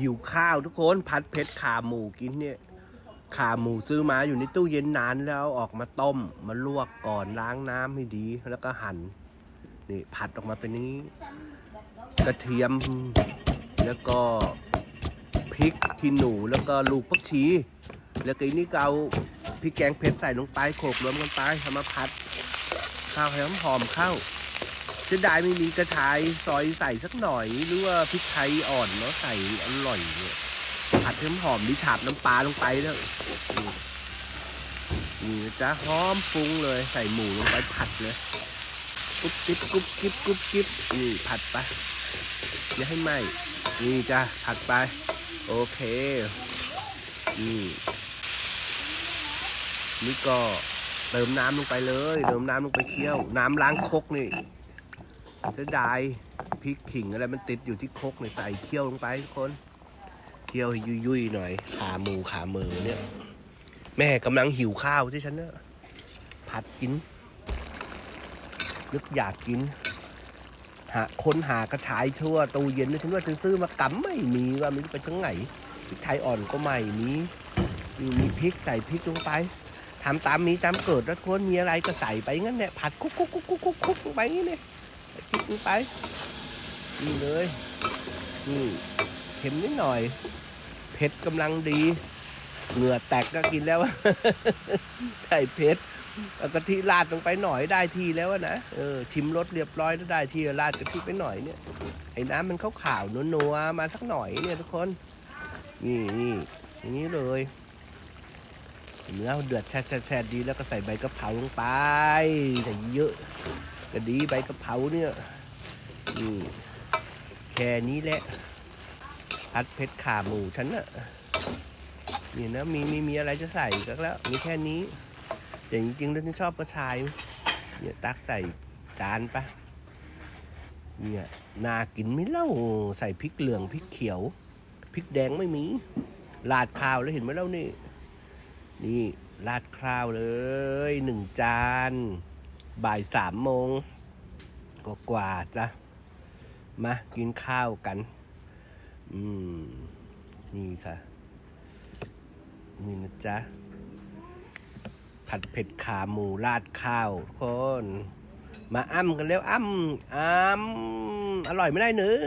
หิวข้าวทุกคนผัดเผ็ดขาหมูกินเนี่ย ขาหมูซื้อมาอยู่ในตู้เย็นนานแล้วออกมาต้ม มาลวกก่อนล้างน้ำให้ดี แล้วก็หั่นนี่ผัดออกมาเป็นนี้ กระเทียมแล้วก็พริกขี้หนูแล้วก็ลูกผักชีแล้วก็อันนี้ก็เอาพริกแกงเผ็ดใส่ลงไปโขลกรวมกันไปทำมาผัด ข้าวให้หอมๆเข้า จะได้ไม่มีกระชายซอยใส่สักหน่อย หรือว่าพริกไทยอ่อนเนาะใส่อร่อยเนี่ยผัดให้หอมดิฉาบน้ำปลาลงไปแล้วนี่นะจ๊ะหอมฟุ้งเลยใส่หมูลงไปผัดเลยกุ๊บกิ๊บกุ๊บกิ๊บกุ๊บกิ๊บนี่ผัดไปอย่าให้ไหมนี่จ้ะผัดไป โอเคนี่นี่ก็เติมน้ำลงไปเลย เติมน้ำลงไปเคี่ยว น้ำล้างคกนี่ เสียดายพริกขิงอะไรมันติดอยู่ที่คกเนี่ยใส่เคี่ยวลงไปทุกคนเคี่ยวให้ยุ่ยๆหน่อย ขาหมูขาเมือเนี่ย แม่กำลังหิวข้าวที่ฉันเนี่ยผัดกิน นึกอยากกิน หาคนหากระชายทั่วตู้เย็นเนี่ยฉันว่าฉันซื้อมากำไม่มีว่ามันไปทั้งไหนพริกไทยอ่อนก็ไม่มีมีมีพริกใส่พริกลงไปทำตามมีตามเกิดแล้วคนมีอะไรก็ใส่ไปงั้นแหละผัดคุกคุกคุกคุกคุกคุกลงไปงี้เนี่ย ลงไป นี่เลยนี่เค็มนิดหน่อย เผ็ดกำลังดี เหงื่อแตกก็กินแล้ว ใส่เผ็ดเอากะทิราดลงไปหน่อยได้ทีแล้วนะ เออชิมรสเรียบร้อยแล้วได้ทีราดกะทิไปหน่อยเนี่ยไอ้น้ำมันขาวๆนัวๆมาสักหน่อยเนี่ยทุกคน นี่นี่อย่างนี้เลยเนื้อเดือดแช่ๆดีแล้วก็ใส่ใบกะเพราลงไปใส่เยอะก็ดีใบกะเพราเนี่ย นี่แค่นี้แหละผัดเผ็ดขาหมูฉันน่ะนี่นะมีมีมีอะไรจะใส่ก็แล้ว มีแค่นี้ แต่จริงๆแล้วฉันชอบกระชายเนี่ยตักใส่จานปะเนี่ยนากินไม่เล่าใส่พริกเหลืองพริกเขียวพริกแดงไม่มีราดข้าวแล้วเห็นไหมเล่านี่ นี่ราดข้าวเลยหนึ่งจาน บ่ายสามโมงก็กว่าๆจ้ะ มากินข้าวกัน อืม นี่ค่ะ นี่นะจ๊ะ ผัดเผ็ดขาหมูราดข้าวทุกคน มาอ้ำกันแล้วอ้ำอ้ำอร่อยไม่ได้หนึ่ง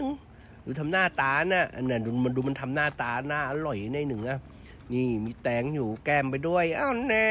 ดูทำหน้าตาน่ะอันนั้นดูมันดูมันทำหน้าตาหน้าอร่อยในหนึ่งอะ นี่มีแตงอยู่แก้มไปด้วย อ้าวแน่